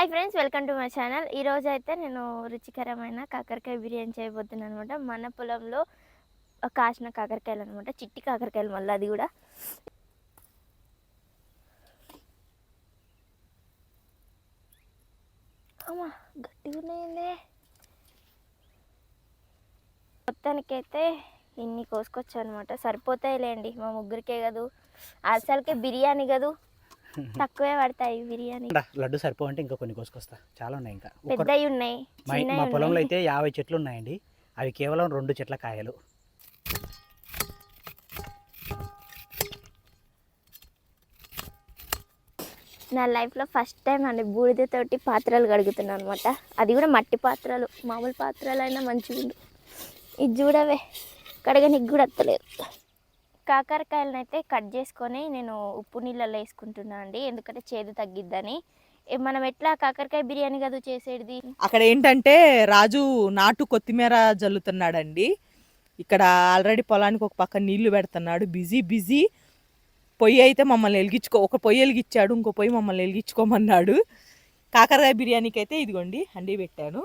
Hi friends welcome to my channel. ఈ రోజు అయితే నేను రుచికరమైన కాకరకాయ బిర్యానీ చేయబోతున్నాను అనమాట మన పొలంలో కాసిన కాకరకాయలు అనమాట చిట్టి కాకరకాయలు మళ్ళీ అది కూడా. అమ్మా గట్టిగా ఉన్నాయండి. మొత్తానికైతే ఇన్ని కోసుకొచ్చా అనమాట సరిపోతాయిలేండి మా ముగ్గురికే కదూ. అసలుకే బిర్యానీ కదూ. తక్కువే పడతాయి బిర్యానీ. లడ్డు సరిపోవంటే ఇంకా కొన్ని కోసుకొస్తా. చాలా ఉన్నాయి ఇంకా. పెద్దవి ఉన్నాయి మా పొలంలో. అయితే యాభై చెట్లు ఉన్నాయండి. అవి కేవలం రెండు చెట్ల కాయలు. నా లైఫ్లో ఫస్ట్ టైం అండి బూడిదతోటి పాత్రలు కడుగుతున్నాను అనమాట అది కూడా మట్టి పాత్రలు మామూలు పాత్రలు అయినా మంచిగా ఉండు ఇది చూడవే కడగనికి కూడా వస్తలేదు కాకరకాయలను అయితే కట్ చేసుకొని నేను ఉప్పు నీళ్ళలో వేసుకుంటున్నాను అండి. ఎందుకంటే చేదు తగ్గిద్దని. మనం ఎట్లా కాకరకాయ బిర్యానీ కదా చేసేది? అక్కడ ఏంటంటే రాజు నాటు కొత్తిమీర జల్లుతున్నాడండి. ఇక్కడ ఆల్రెడీ పొలానికి ఒక పక్క నీళ్ళు పెడుతున్నాడు. Busy busy. పొయ్యి అయితే మమ్మల్ని వెలిగించుకో ఒక పొయ్యి వెలిగించాడు ఇంకో పొయ్యి మమ్మల్ని వెలిగించుకోమన్నాడు. కాకరకాయ బిర్యానీకి అయితే ఇదిగోండి హండీ పెట్టాను.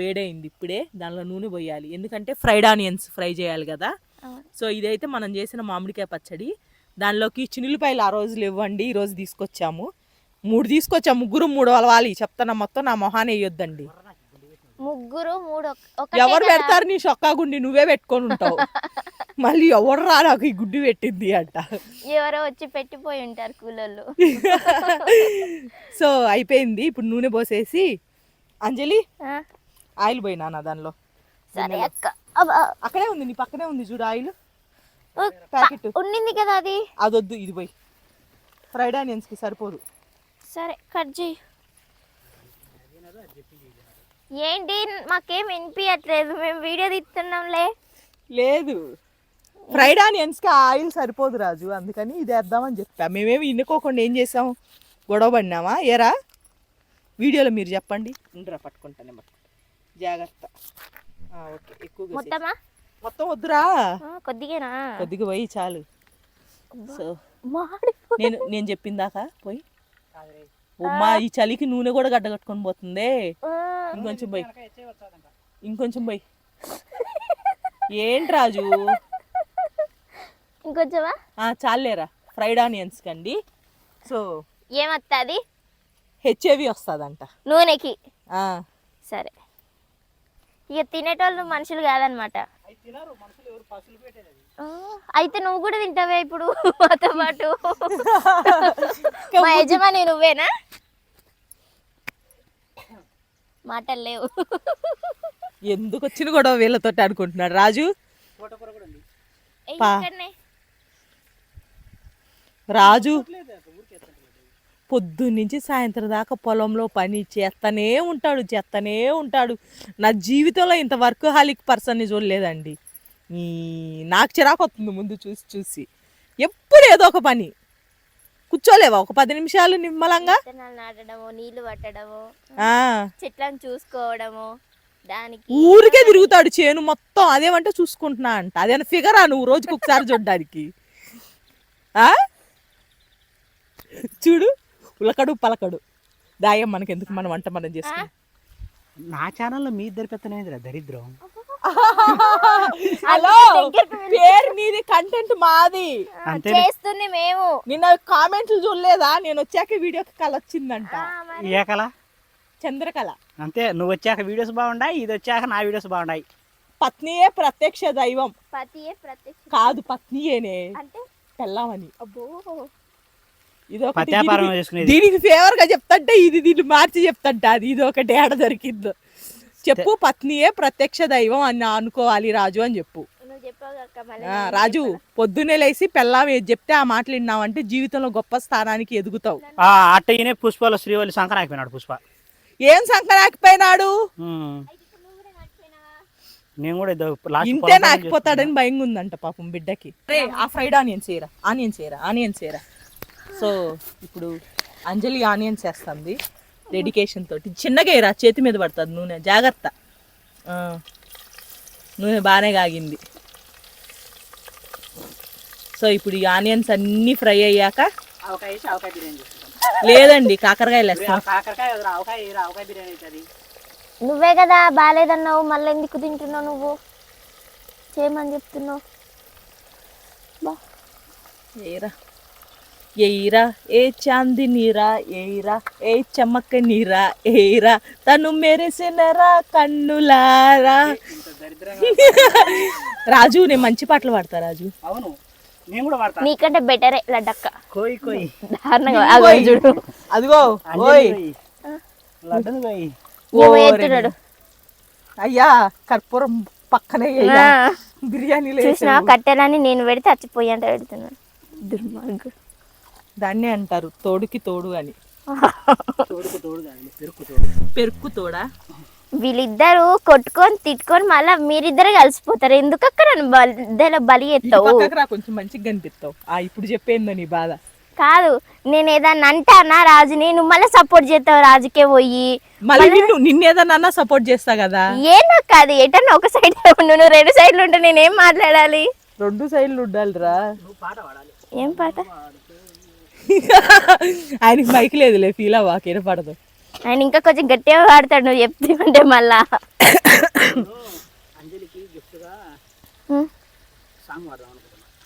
వేడైంది ఇప్పుడే. దానిలో నూనె పోయాలి. ఎందుకంటే ఫ్రైడ్ ఆనియన్స్ ఫ్రై చేయాలి కదా. సో ఇదైతే మనం చేసిన మామిడికాయ పచ్చడి. దానిలోకి చినులపాయలు ఆ రోజులు ఇవ్వండి ఈ రోజు తీసుకొచ్చాము. మూడు తీసుకొచ్చాము ముగ్గురు మూడు అలవాలి. చెప్తాను మొత్తం నా మొహాన్ని వేయొద్దండి. ముగ్గురు మూడు ఎవరు. పెడతారు నీ సొక్కా గుండి? నువ్వే పెట్టుకొని ఉంటావు. మళ్ళీ ఎవరు రా నాకు ఈ గుడ్డి పెట్టింది అంట. ఎవరో వచ్చి పెట్టిపోయి ఉంటారు కూలోళ్ళు. సో అయిపోయింది. ఇప్పుడు నూనె పోసేసి అంజలి ఆయిల్ పోయినా నా దానిలో. సరే అక్క. అక్కడే ఉంది నీ పక్కనే ఉంది చూడు ఆయిల్. ఓ, ప్యాకెట్. ఉండింది కదా అది? అదొద్దు ఇది పోయి. ఫ్రైడ్ ఆనియన్స్కి సరిపోదు. సరే కట్ చేయి. ఏంటి మాకేం వినిపించట్లేదు మేము వీడియో తీస్తున్నాంలే. లేదు. ఫ్రైడ్ ఆనియన్స్కి ఆయిల్ సరిపోదు రాజు అందుకని ఇది వేద్దామని చెప్పా. మేమేమి ఇన్నుకోకుండా ఏం చేసాం? గొడవ పడినామా? ఏరా? వీడియోలో మీరు చెప్పండి. ఉండరా పట్టుకుంటానే పట్టుకుంటా. జాగ్రత్త. ఓకే. ఎక్కువగా మొత్తమా? మొత్తం వద్దురా. కొద్దిగేనా? కొద్దిగా పోయి చాలు. సో నేను నేను చెప్పిందాక పోయి. ఉమ్మా ఈ చలికి నూనె కూడా గడ్డ కట్టుకొని పోతుందే. ఇంకొంచెం పోయి. ఇంకొంచెం పోయి. ఏంటి రాజు? ఇంకొంచెమా? ఆ, చాలేరా. ఫ్రైడ్ ఆనియన్స్ కండి. సో ఏమత్తది? హెచ్ఏవి వస్తుందంట. నూనెకి. ఆ, సరే. ఇక తినేటోళ్ళు మనుషులు కాదనమాట. అయితే నువ్వు కూడా తింటావే ఇప్పుడు మాతో పాటు. మా యజమాని నువ్వేనా? మాటలు లేవు. ఎందుకు వచ్చిన గొడవ వీళ్ళతో అనుకుంటున్నాడు? రాజు. రాజు? పొద్దున్న నుంచి సాయంత్రం దాకా పొలంలో పని చేస్తూనే ఉంటాడు చేస్తూనే ఉంటాడు. నా జీవితంలో ఇంత వర్క్ హాలిక్ పర్సన్ని చూడలేదండి. ఈ నాకు చిరాకు వస్తుంది ముందు చూసి చూసి. ఎప్పుడు ఏదో ఒక పని. కూర్చోలేవా? ఒక పది నిమిషాలు నిమ్మలంగా? నాటడము నీళ్ళు పట్టడము చెట్లను చూసుకోవడము దానికి ఊరికే తిరుగుతాడు చేను మొత్తం. అదేమంటే చూసుకుంటున్నా అంట. అదేనా ఫిగరా నువ్వు రోజుకి ఒకసారి చూడడానికి? ఆ? చూడు. ఉలకడు పలకడు. దాయం మనకి ఎందుకు మనం వంట మనం చేసుకుంటాం నా ఛానల్లో మీ ఇద్దరు పెత్తనేదిరా దరిద్రం. హలో పేరు నీది కంటెంట్ మాది. చేస్తుంది మేము. నిన్న కామెంట్లు చూడలేదా? నేను వచ్చాక వీడియోకి కళ వచ్చిందంట. ఏ కళ చంద్రకళ. అంతే నువ్వు వచ్చాక వీడియోస్ బాగున్నాయి ఇది వచ్చాక నా వీడియోస్ బాగున్నాయి పత్నియే ప్రత్యక్ష దైవం. పతియే ప్రత్యక్ష కాదు పత్నియేనే. అంటే? తెల్లవని అబ్బో. పత్యాపారం దీనికి- చేసుకునేది. దీనికి ఫేవర్గా చెప్తంటే ఇది దీన్ని మార్చి చెప్తంట. అది ఇది ఒకటి ఏడ దొరికిందో. చెప్పు పత్నియే ప్రత్యక్ష దైవం అని అనుకోవాలి రాజు అని చెప్పు. రాజు? పొద్దున్నే లేచి పెళ్ళాం ఏది చెప్తే ఆ మాటలు విన్నావంటే జీవితంలో గొప్ప స్థానానికి ఎదుగుతావు. ఆ అట్టయ్యనే పుష్పలో శ్రీవల్లి శంకర్ ఆగిపోయినాడు పుష్ప. ఏం సంకరాకపోయినాడు? నేను కూడా ఇదో లాస్ట్ ఇంతే నాకిపోతాడని భయంగా ఉందంట పాపం బిడ్డకి. ఆ ఫ్రైడ్ ఆనియన్స్ ఏరా? ఆనియన్స్ ఏరా? ఆనియన్స్ ఏరా? సో ఇప్పుడు అంజలి ఆనియన్స్ వేస్తుంది డెడికేషన్ తోటి. చిన్నగా ఏరా చేతి మీద పడుతుంది నూనె. జాగ్రత్త. ఆ, నూనె బాగానే కాగింది. సో ఇప్పుడు ఈ ఆనియన్స్ అన్నీ ఫ్రై అయ్యాక ఆవకాయ వేసి ఆవకాయ బిర్యానీ చేసుకుంటాం లేదండి కాకరకాయలు వేస్తాం కాకరకాయ వదిరా, ఆవకాయ వేయరా, ఆవకాయ బిర్యానీ అవుతుంది నువ్వే కదా బాగాలేదన్నావు మళ్ళీ ఎందుకు తింటున్నావు నువ్వు? చేయమని చెప్తున్నావు. బా. ఏరా. ఏయిరా ఏ చాంది నీరా ఏయిరా ఏ చెమ్మక్క నీరా ఏయిరా తను మెరిసినరా కన్నులారా. రాజు నేను మంచి పాటలు పాడతా రాజు. అవును నేను కూడా వాడతా నీకంటే బెటరే లడ్డక్క. కోయి కోయి. దారుణంగా అగో చూడు. అదిగో ఓయ్ లడ్డును కోయి. అయ్యా కర్పూరం పక్కనే వేసావు. కట్టెలని నేను పెడితే చచ్చిపోయి అంటే పెడుతున్నాను. దుర్మార్గు దాన్నే అంటారు తోడుకి తోడు అని. తోడుకు తోడు కాదు పెరుకు తోడు. పెరుక్కు తోడా? వీళ్ళిద్దరు కొట్టుకొని తిట్టుకొని మళ్ళీ మీరిద్దరు కలిసిపోతారు. ఎందుకు అక్కడ నన్ను బలి బలి ఎత్తావు? కొంచెం మంచిగా కనిపిస్తావు. ఆ ఇప్పుడు చెప్పేందో నీ బాధ. కాదు నేను ఏదన్నా అంటానా రాజుని? నువ్వు మళ్ళీ సపోర్ట్ చేస్తావు రాజుకే పోయి. మళ్ళీ నిన్ను నిన్నేదన్నా సపోర్ట్ చేస్తా కదా? ఏం నాకు కాదు ఎటన్నా ఒక సైడ్ నువ్వు రెండు సైడ్లు ఉంటే నేనేం మాట్లాడాలి? రెండు సైడ్లు ఉండాలిరా. ఏం పాట? ఆయనకి మైక్ లేదులే ఫీల్ అవ్వ పడదు ఆయన ఇంకా కొంచెం గట్టిగా పాడతాడు నువ్వు చెప్తుంటే మళ్ళా.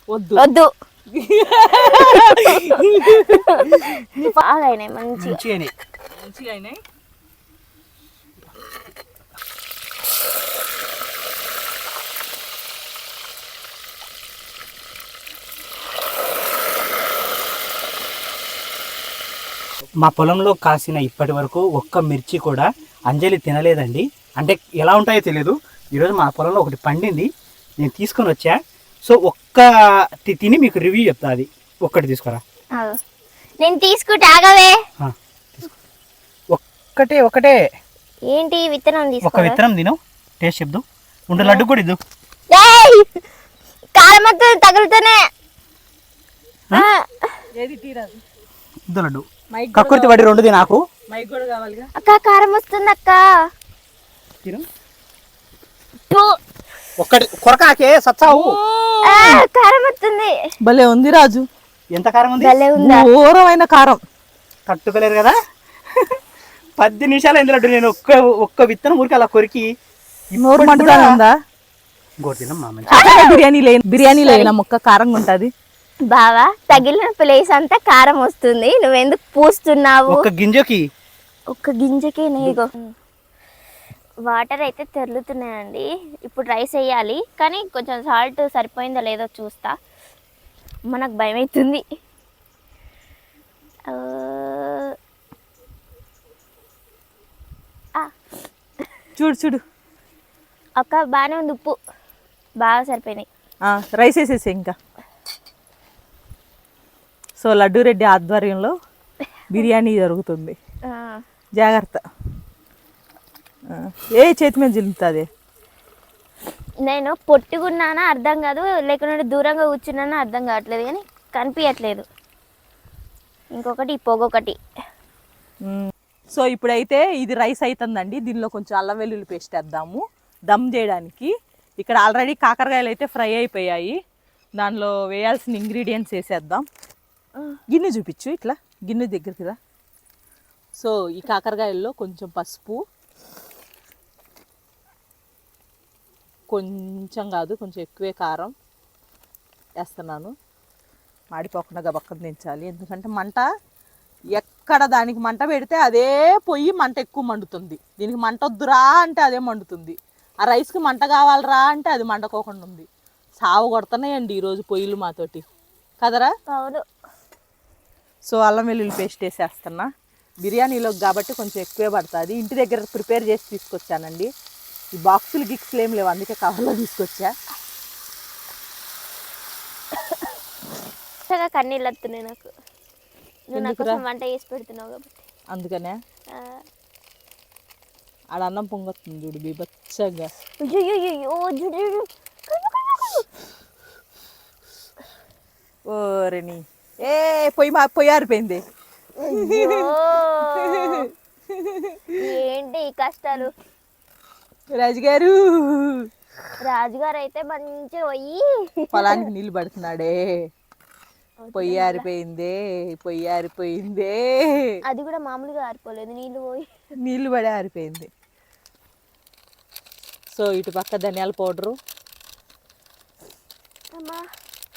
వద్దు. వద్దు. బాగా అయినాయి మంచిగా. మంచిగానే. మంచిగా అయినాయి మా పొలంలో కాసిన ఇప్పటి వరకు ఒక్క మిర్చి కూడా అంజలి తినలేదండి. అంటే ఎలా ఉంటాయో తెలియదు ఈరోజు మా పొలంలో ఒకటి పండింది. నేను తీసుకొని వచ్చా. సో ఒక్క తిని మీకు రివ్యూ చెప్తా అది. ఒక్కటి తీసుకురా. నేను తీసుకుంటా ఆగవే. ఒక్కటే ఒకటే ఏంటి విత్తనం ఒక తీసుకో విత్తనం తిను. టేస్ట్ చెప్దు. ఉండ లడ్డు కూడా ఇద్దు. కారమక్క తగులుతూనే ఏది తీరాదు ఇద్దు లడ్డు కక్కుర్తి పడి రెండు నాకు. మైక్ కూడా కావాలిగా? అక్క కారం వస్తుంది అక్క. ఒక్కటి కొరకాకే సచ్చావు కారం వస్తుంది. భలే ఉంది రాజు. ఎంత కారం ఉంది? భలే ఉందా? ఘోరమైన కారం. తట్టుకోలేరు కదా? పది నిమిషాలు అయింది లడ్డు నేను ఒక్క ఒక్క విత్తనం ఊరికి అలా కొరికి. నోరు మంటదా ఉందా? ఇంకోటి తినమ్మా బిర్యానీ లేని బిర్యానీ లేని ముక్క కారంగా ఉంటది. బావా తగిలిన ప్లేస్ అంతా కారం వస్తుంది. నువ్వెందుకు పూస్తున్నావు? ఒక్క గింజకి? ఒక్క గింజకే నీగో వాటర్ అయితే తెరులుతున్నాయండి. ఇప్పుడు రైస్ వేయాలి. కానీ కొంచెం సాల్ట్ సరిపోయిందో లేదో చూస్తా. మనకు భయం అవుతుంది చూడు చూడు. అక్క బాగానే ఉంది ఉప్పు. బాగా సరిపోయినాయి. ఆ, రైస్ వేసేసి ఇంకా. సో లడ్డు రెడ్డి ఆధ్వర్యంలో బిర్యానీ జరుగుతుంది. జాగ్రత్త. ఏ చేతి మీద జిల్లుతుంది? నేను పొట్టుకున్నానా అర్థం కాదు లేకుంటే దూరంగా కూర్చున్నానా అర్థం కావట్లేదు కానీ కనిపించట్లేదు ఇంకొకటి పొగొకటి. సో ఇప్పుడైతే ఇది రైస్ అవుతుందండి దీనిలో కొంచెం అల్లం వెల్లుల్లి పేస్ట్ వేద్దాము. దమ్ చేయడానికి. ఇక్కడ ఆల్రెడీ కాకరకాయలు అయితే ఫ్రై అయిపోయాయి. దానిలో వేయాల్సిన ఇంగ్రీడియంట్స్ వేసేద్దాం. గిన్నె చూపించు ఇట్లా గిన్నె దగ్గరికి రా. సో ఈ కాకరకాయల్లో కొంచెం పసుపు కొంచెం కాదు కొంచెం ఎక్కువే కారం వేస్తున్నాను. మాడిపోకుండా గబక్కన దించాలి. ఎందుకంటే మంట ఎక్కడ దానికి మంట పెడితే అదే పొయ్యి మంట ఎక్కువ మండుతుంది. దీనికి మంట వద్దురా అంటే అదే మండుతుంది. ఆ రైస్కి మంట కావాలరా అంటే అది మండకోకుండా ఉంది. సావు కొడుతున్నాయండి ఈరోజు పొయ్యిలు మాతోటి. కదరా? అవును. సో అల్లం వెల్లుల్లి పేస్ట్ వేసేస్తున్నా. బిర్యానీలోకి కాబట్టి కొంచెం ఎక్కువే పడుతుంది. ఇంటి దగ్గర ప్రిపేర్ చేసి తీసుకొచ్చానండి. ఈ బాక్సులు గిక్స్లు ఏం లేవు అందుకే కవర్లో తీసుకొచ్చా. కొత్తగా కన్నీళ్ళు వస్తున్నాయి నాకు. నువ్వు నా ఎందుకురా? కోసం వంట చేసి పెడుతున్నావు కాబట్టి. అందుకనే? ఆ, ఆడ అన్నం పొంగొస్తుంది చూడు బీభత్సంగా. అయ్యయ్యయ్యో, చూడు, చూడు. ఓరేని ఏ పొయ్యి మా పొయ్యి ఆరిపోయింది. ఏంటి ఈ కష్టాలు? రాజుగారు. రాజుగారు అయితే మంచిగా పోయి. పొలానికి నీళ్ళు పడుతున్నాడే. పొయ్యి ఆరిపోయిందే పొయ్యి ఆరిపోయిందే. అది కూడా మామూలుగా ఆరిపోలేదు నీళ్ళు పోయి. నీళ్ళు పడి ఆరిపోయింది. సో ఇటు పక్క ధనియాల పౌడరు. అమ్మా.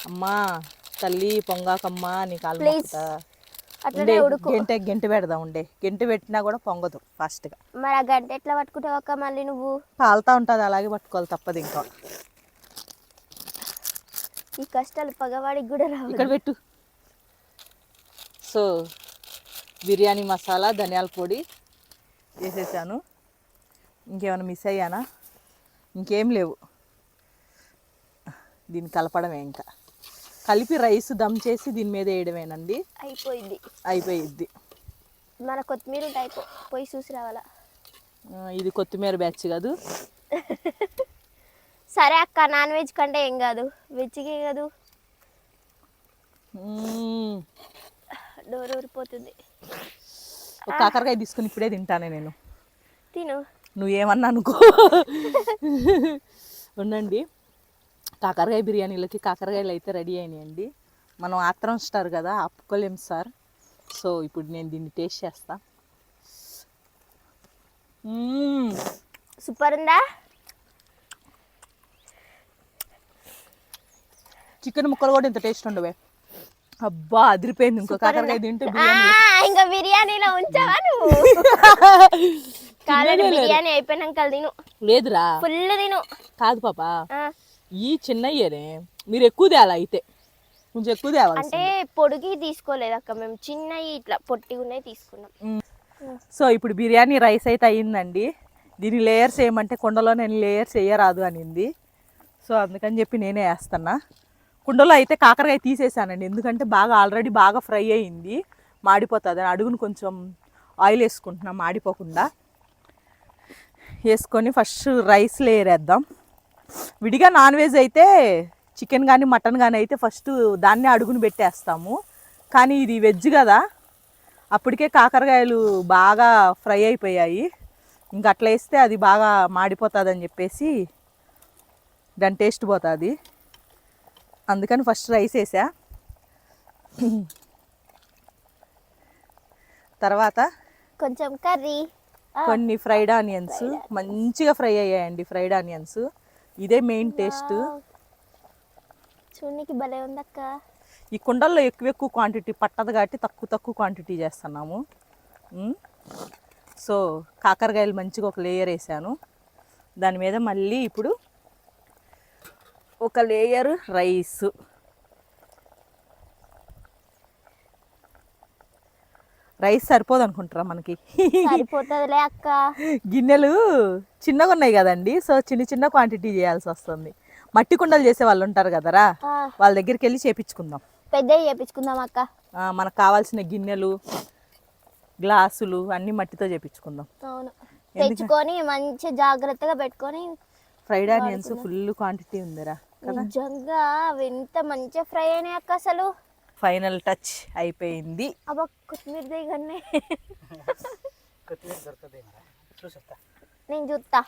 అమ్మా. తల్లి పొంగాకమ్మా నీ కాలు Please. మొక్కుతా. అట్లనే ఉండే ఉడుకు. గంట గంట పెడదాం ఉండే. గంట పెట్టినా కూడా పొంగదు ఫాస్ట్గా. మరి ఆ గంట ఎట్లా పట్టుకుంటావు అక్క మళ్ళీ నువ్వు? కాలుతా ఉంటుంది అలాగే పట్టుకోవాలి తప్పదు ఇంకా. ఈ కష్టాలు పగవాడికి కూడా రావు. ఇక్కడ పెట్టు. సో బిర్యానీ మసాలా ధనియాల పొడి వేసేసాను. ఇంకేమైనా మిస్ అయ్యానా? ఇంకేం లేవు. దీన్ని కలపడమే ఇంకా. కలిపి రైస్ దమ్ చేసి దీని మీద వేయడమేనండి. అయిపోయింది అయిపోయిద్ది. మన కొత్తిమీర ఉంటే అయిపో పోయి చూసి రావాలా? ఇది కొత్తిమీర బ్యాచ్ కాదు. సరే అక్క నాన్ వెజ్ కంటే ఏం కాదు. వెజ్కే కాదు. డోర్ ఊరిపోతుంది. ఒక కాకరకాయ తీసుకుని ఇప్పుడే తింటానే నేను. తిను. నువ్వేమన్నా అనుకో. ఉండండి. కాకరకాయ బిర్యానీలకి కాకరకాయలు అయితే రెడీ అయినాయండి. మనం ఆత్రం స్టార్ కదా ఆపుకోలేం సార్. సో ఇప్పుడు నేను దీన్ని టేస్ట్ చేస్తా. సూపర్ ఉందా? చికెన్ ముక్కలు కూడా ఇంత టేస్ట్ ఉండవే. అబ్బా అదిరిపోయింది ఇంకో కాకరకాయ తింటే ఇంకా బిర్యానీలో ఉంచావా నువ్వు? కాలేదు బిర్యానీ అయిపోయినాక తిను. లేదురా. ఫుల్ తిను. కాదు పాప. ఈ చిన్నయ్యనే మీరు ఎక్కువ తేలా అయితే. కొంచెం ఎక్కువ తేవాలి అంటే పొడిగి తీసుకోలేదు అక్క మేము. చిన్నవి ఇట్లా పొట్టి ఉన్నాయి తీసుకున్నాం సో ఇప్పుడు బిర్యానీ రైస్ అయితే అయ్యిందండి. దీని లేయర్స్ ఏమంటే కుండలో నేను లేయర్స్ వేయరాదు అనింది. సో అందుకని చెప్పి నేనే వేస్తున్నా కుండలో అయితే కాకరకాయ తీసేసానండి. ఎందుకంటే బాగా ఆల్రెడీ బాగా ఫ్రై అయ్యింది. మాడిపోతుంది. అడుగును కొంచెం ఆయిల్ వేసుకుంటున్నాం మాడిపోకుండా. వేసుకొని ఫస్ట్ రైస్ లేయర్ వేద్దాం. విడిగా నాన్ వెజ్ అయితే చికెన్ కానీ మటన్ కానీ అయితే ఫస్ట్ దాన్నే అడుగును పెట్టేస్తాము. కానీ ఇది వెజ్ కదా. అప్పటికే కాకరకాయలు బాగా ఫ్రై అయిపోయాయి. ఇంకా అట్లా వేస్తే అది బాగా మాడిపోతుంది అని చెప్పేసి దాని టేస్ట్ పోతుంది. అందుకని ఫస్ట్ రైస్ వేసా. తర్వాత కొంచెం కర్రీ. కొన్ని ఫ్రైడ్ ఆనియన్స్. మంచిగా ఫ్రై అయ్యాయండి ఫ్రైడ్ ఆనియన్స్. ఇదే మెయిన్ టేస్ట్ చూడనికి భలే ఉంది అక్క ఈ కుండల్లో ఎక్కువ ఎక్కువ క్వాంటిటీ పట్టదు కాబట్టి తక్కువ తక్కువ క్వాంటిటీ చేస్తున్నాము. సో కాకరకాయలు మంచిగా ఒక లేయర్ వేసాను. దాని మీద మళ్ళీ ఇప్పుడు ఒక లేయర్ రైస్ రైస్ సరిపోదు అనుకుంటారా మనకి? సరిపోతుందిలే అక్క. గిన్నెలు చిన్నగా ఉన్నాయి కదండి సో చిన్న చిన్న క్వాంటిటీ చేయాల్సి వస్తుంది. మట్టి కుండలు చేసే వాళ్ళు ఉంటారు కదరా వాళ్ళ దగ్గరికి వెళ్ళి చేపించుకుందాం. పెద్దవి చేపించుకుందాం అక్క. మనకు కావాల్సిన గిన్నెలు గ్లాసులు అన్నీ మట్టితో చేపించుకుందాం. అవును. తెచ్చుకొని మంచి జాగ్రత్తగా పెట్టుకొని ఫ్రైడ్ ఆనియన్స్ ఫుల్ క్వాంటిటీ ఉందిరా నిజంగా అవి ఎంత మంచిగా ఫ్రై అయినాయి అక్క అసలు. ఫైనల్ టచ్ అయిపోయింది. అబ్బా కొత్తిమీర దిగనే కొత్తిమీర దొరుకుతుంది చూసేస్తా నేను చూస్తా.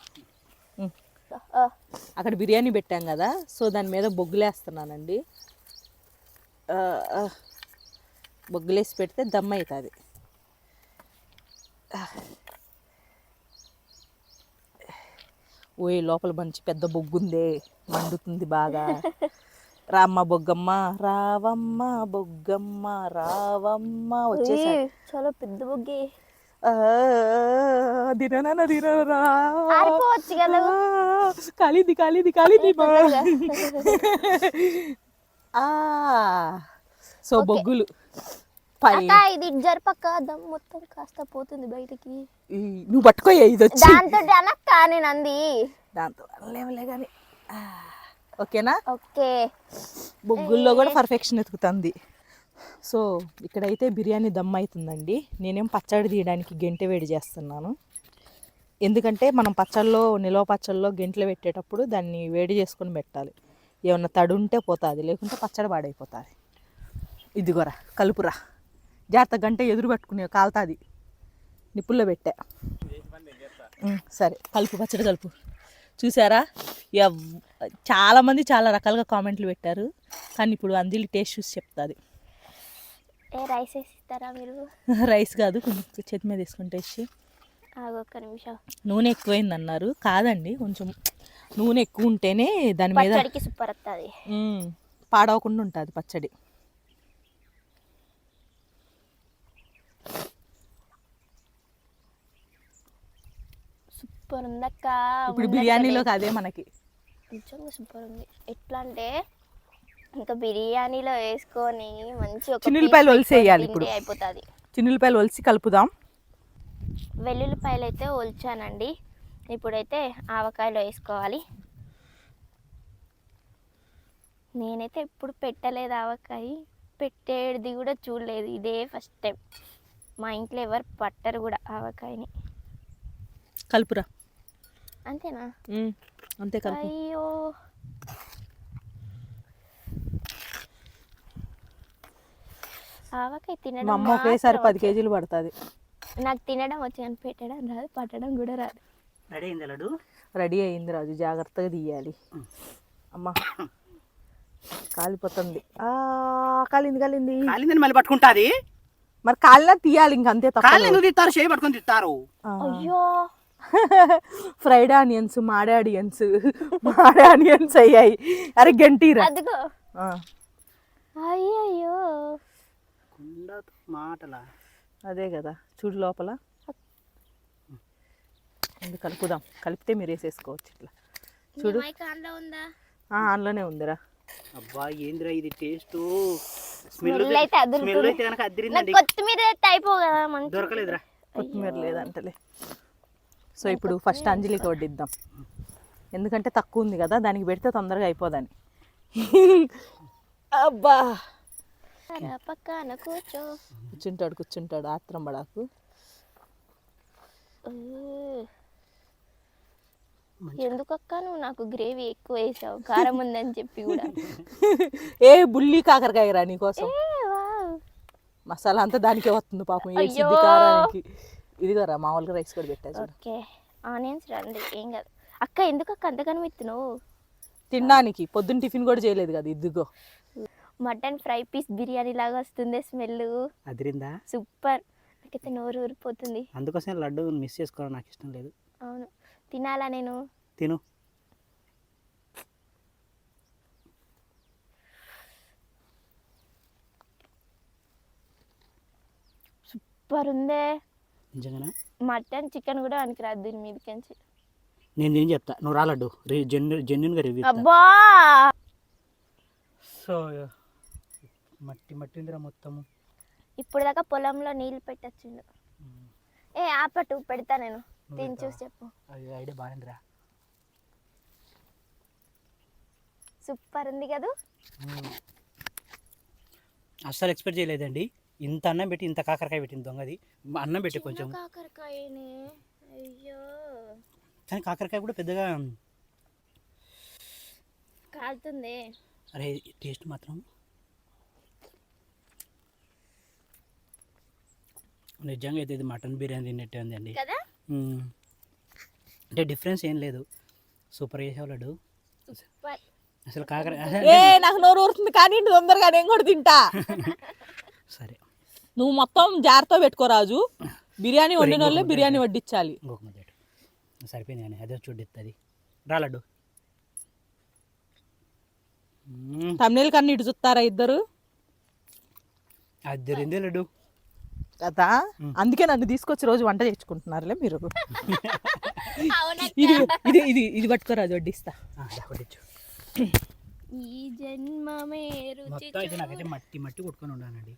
అక్కడ బిర్యానీ పెట్టాం కదా సో దాని మీద బొగ్గులేస్తున్నానండి. బొగ్గులేసి పెడితే దమ్ అవుతుంది ఓయ్ లోపల మంచి పెద్ద బొగ్గుందే మండుతుంది బాగా. రామ్మ బొగ్గమ్మ రావమ్మ బొగ్గమ్మ రావమ్మ వచ్చేసా ఉయ్, చాలా పెద్ద బుగ్గి. దిననా దినరా కాలింది కాలింది. ఆ సో బొగ్గులు. ఇది జరపక్క దమ్ మొత్తం కాస్త పోతుంది బయటికి. నువ్వు పట్టుకోయే ఇది వచ్చి. దాంతో అనక్క నేను అంది. దాంతో లేవలే కానీ ఓకేనా? ఓకే. బొగ్గుల్లో కూడా పర్ఫెక్షన్ ఎతుకుతుంది సో ఇక్కడైతే బిర్యానీ దమ్ అవుతుందండి. నేనేం పచ్చడి తీయడానికి గెంటె వేడి చేస్తున్నాను. ఎందుకంటే మనం పచ్చళ్ళలో నిలవ పచ్చళ్ళలో గెంటలు పెట్టేటప్పుడు దాన్ని వేడి చేసుకొని పెట్టాలి. ఏమన్నా తడి ఉంటే పోతుంది లేకుంటే పచ్చడి పాడైపోతుంది. ఇదిగోరా కలుపురా జాగ్రత్త గంట ఎదురు పట్టుకునే కాలుతుంది. నిప్పుల్లో పెట్టా. సరే కలుపు పచ్చడి కలుపు. చూసారా? ఎవ్ చాలామంది చాలా రకాలుగా కామెంట్లు పెట్టారు. కానీ ఇప్పుడు అందిలి టేస్ట్ చూసి చెప్తుంది. రైస్ ఇస్తారా మీరు? రైస్ కాదు కొంచెం చేతి మీద ఆగు ఒక్క నిమిషం. నూనె ఎక్కువైంది అన్నారు. కాదండి కొంచెం నూనె ఎక్కువ ఉంటేనే దాని మీద సూపర్ వస్తుంది. పాడవకుండా ఉంటుంది పచ్చడి. సూపర్ ఉందక్క ఇప్పుడు ముందరకెళ్ళి. బిర్యానీలోకి అదే మనకి. నిజంగా సూపర్ ఉంది. ఎట్లా అంటే ఇంకా బిర్యానీలో వేసుకొని మంచి ఒక చిన్నులపాయలు piece ఒలిసి వేయాలి పెట్టుకొని ఇప్పుడు. అయిపోతుంది. చిన్నులపాయలు ఒలిసి కలుపుదాం. వెల్లుల్లిపాయలు అయితే ఒలిచానండి. ఇప్పుడైతే ఆవకాయలో వేసుకోవాలి. నేనైతే ఎప్పుడు పెట్టలేదు ఆవకాయ. పెట్టేది కూడా చూడలేదు. ఇదే ఫస్ట్ టైం మా ఇంట్లో ఎవరు పట్టరు కూడా ఆవకాయని. కలుపురా. అంతేనా. అంతే కలుపు అయ్యో. ఆవకాయ తినడం మా అమ్మ ఒకేసారి పది. కేజీలు పడుతుంది. నాకు తినడం వచ్చి కానీ పెట్టడం రాదు పట్టడం కూడా రాదు. రెడీ అయింది లడ్డు? రెడీ అయింది రాజు జాగ్రత్తగా తీయాలి. అమ్మా కాలిపోతుంది. ఆ, కాలింది కాలింది. కాలిందని మళ్ళీ పట్టుకుంటాది? మరి కాలినా తీయాలి ఇంక అంతే కాళ్ళు తప్ప ఎందుకు తిత్తారు చేయి పట్టుకొని తిత్తారు అయ్యో. ఫ్రైడ్ ఆనియన్స్ మాడే ఆనియన్స్ మాడే ఆనియన్స్ అయ్యాయి. అరే గంటీరా. అదిగో. ఆ, అయ్యయ్యో. మాటలా? అదే కదా చూడు లోపల. ఇది కలుపుదాం. కలిపితే మీరు వేసేసుకోవచ్చు ఇట్లా. చూడు. కాండ్లో ఉందా? ఆ, అందులోనే ఉందిరా. అబ్బా ఏందిరా ఇది టేస్ట్? స్మెల్ అయితే. స్మెల్ అయితే కనుక నాకు అద్దరిందండి కొత్తిమీర అయితే అయిపో కదా మంచి దొరకలేదురా. కొత్తిమీర లేదంటలే. సో ఇప్పుడు ఫస్ట్ అంజలికి వడ్డిద్దాం ఎందుకంటే తక్కువ ఉంది కదా దానికి పెడితే తొందరగా అయిపోదని. అబ్బా. పక్కన కూర్చో. కూర్చుంటాడు కూర్చుంటాడు. ఆత్రం పడాకు ఊ. ఎందుకక్క నువ్వు నాకు గ్రేవీ ఎక్కువ వేసావు? కారం ఉందని చెప్పి కూడా. ఏ బుల్లి కాకరకాయ రా నీకోసం. మసాలా అంతా దానికే వస్తుంది పాపం ఏడ్చిద్ది అయ్యో. కారానికి ఇదిగోరా మామూలుగా రైస్ కూడా పెట్టా చూడు. ఓకే. ఆనియన్స్ రండి ఏం కాదు. అక్క ఎందుకు అక్క అంతగానో ఎత్తున్నావు తినడానికి పొద్దున్న టిఫిన్ కూడా చేయలేదు కదా ఇదిగో. మటన్ ఫ్రై పీస్ బిర్యానీ లాగా వస్తుంది స్మెల్ అదిరిందా? సూపర్. నాకైతే నోరు ఊరిపోతుంది. అందుకోసం లడ్డు మిస్ చేసుకోవడం నాకు ఇష్టం లేదు. అవును. తినాలా నేను? తిను. సూపర్ ఉందే. నిజంగానా? మటన్ చికెన్ కూడా అనికిరాదు దీని మీదకించి. నేను నేను చెప్తా. నువ్వు రా లడ్డు. జెన్యు జెన్యున్గా రివ్యూ అబ్బా! సో మట్టి మట్టి ఉందిరా మొత్తము. ఇప్పుడు దాకా పొలంలో నీళ్ళు పెట్టచ్చిండు. ఏ ఆపట్టు పెడతా నేను. తిని చూసి చెప్పు. అది ఐడియా బాగుందిరా సూపర్ ఉంది కదా? అస్సలు ఎక్స్పెక్ట్ చేయలేదండి. ఇంత అన్నం పెట్టి ఇంత కాకరకాయ పెట్టింది దొంగది. అన్నం పెట్టి కొంచెం. కాకరకాయని. అయ్యో. కానీ కాకరకాయ కూడా పెద్దగా కాలుతుంది. అరే టేస్ట్ మాత్రం. నిజంగా అయితే ఇది మటన్ బిర్యానీ తిన్నట్టే ఉందండి. అంటే డిఫరెన్స్ ఏం లేదు. సూపర్ చేసావు లడ్డు. సూపర్. అసలు కాకర నాకు నోరు ఊరుతుంది కానీ తొందరగా నేను కూడా తింటా. సరే. నువ్వు మొత్తం జాగ్రత్త పెట్టుకో రాజు. బిర్యానీ వండిన వాళ్ళే బిర్యానీ వడ్డించాలి. సరిపోయింది కానీ అదే చూడిస్తుంది రా లడ్డు. మ్మ్. తమిళ కన్నా ఇటు చూస్తారా ఇద్దరు? అది లడ్డు. కదా అందుకే నన్ను తీసుకొచ్చి రోజు వంట చేసుకుంటున్నారులే మీరు. ఇది ఇది ఇది ఇది పట్టుకోరాజు వడ్డిస్తా. ఆ, దా, వడ్డించు. ఈ జన్మమే మట్టి మట్టి కొట్టుకొని ఇప్పుడు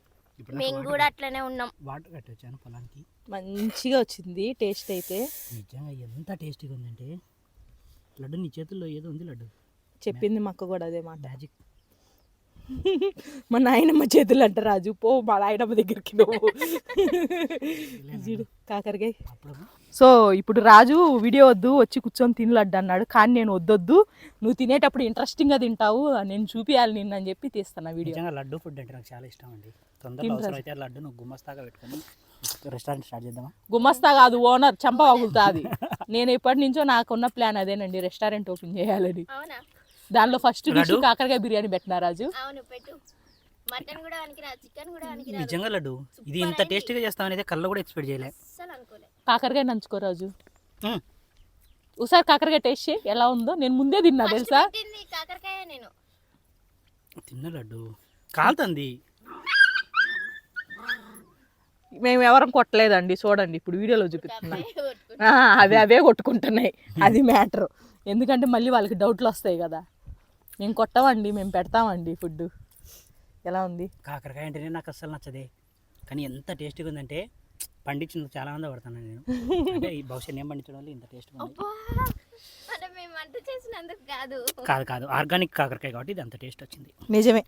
మేము కూడా అట్లనే ఉన్నాం. వాటర్ కట్టొచ్చాను పొలానికి. మంచిగా వచ్చింది టేస్ట్ అయితే. నిజంగా ఎంత టేస్టీగా ఉందంటే లడ్డు నీ చేతుల్లో ఏదో ఉంది లడ్డు. చెప్పింది మా అక్క కూడా అదే మాట. మ్యాజిక్. మా నాయనమ్మ చేతులు అంట రాజు. పో మా నాయనమ్మ దగ్గరికి నువ్వు కాకరకాయ. సో ఇప్పుడు రాజు వీడియో వద్దు వచ్చి కూర్చొని తినలడ్డు అన్నాడు. కానీ నేను వద్దొద్దు. నువ్వు తినేటప్పుడు ఇంట్రెస్టింగ్గా తింటావు. నేను చూపియాలి నిన్ను అని చెప్పి తీస్తాను వీడియో. నిజంగా లడ్డు ఫుడ్ అంటే నాకు చాలా ఇష్టం అండి. తొందరగా అయితే లడ్డు నువ్వు గుమ్మస్తాగా పెట్టుకొని రెస్టారెంట్ స్టార్ట్ చేద్దామా? గుమస్తా కాదు ఓనర్ చంప వగులుతుంది. నేను ఎప్పటి నుంచో నాకున్న ప్లాన్ అదేనండి రెస్టారెంట్ ఓపెన్ చేయాలని. అవునా? దానిలో ఫస్ట్ డిష్ లడ్డు? కాకరకాయ బిర్యానీ పెట్టినా రాజు? అవును పెట్టు. మటన్ కూడా పనికిరాదు చికెన్ కూడా పనికిరాదు నిజంగా లడ్డు? ఇది ఇంత టేస్టీగా చేస్తామనేది కళ్ళు కూడా ఎక్స్పెక్ట్ చేయలే. అస్సలు అనుకోలే. కాకరకాయ నంచుకో రాజు. ఒకసారి కాకరకాయ టేస్ట్ చేయి ఎలా ఉందో. నేను ముందే తిన్నా తెలుసా? కాకరకాయ నేను. తిన్న లడ్డు? కాలుతుంది. మేము ఎవరం కొట్టలేదండి చూడండి ఇప్పుడు వీడియోలో చూపిస్తున్నా. అవే అవే కొట్టుకుంటున్నాయి. అది మ్యాటర్. ఎందుకంటే మళ్ళీ వాళ్ళకి డౌట్లు వస్తాయి కదా. మేము కొట్టమండి మేము పెడతామండి ఫుడ్ ఎలా ఉంది? కాకరకాయ అంటేనే నాకు అస్సలు నచ్చదే. కానీ ఎంత టేస్టీగా ఉందంటే పండించిన చాలా మంది పడతాను నేను. అంటే ఈ బహుశా నేను పండించడం వల్ల ఇంత. అంటే చేసినందుకు కాదు. కాదు కాదు. ఆర్గానిక్ కాకరకాయ కాబట్టి ఇది అంత టేస్ట్ వచ్చింది. నిజమే.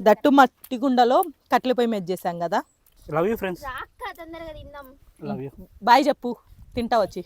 దట్టు మట్టి గుండలో కట్టెల పొయ్యి మీద చేసాం కదా. లవ్ యూ ఫ్రెండ్స్ రాక్క తొందరగా తిందాం. లవ్ యూ బాయ్ చెప్పు తింటా వచ్చి.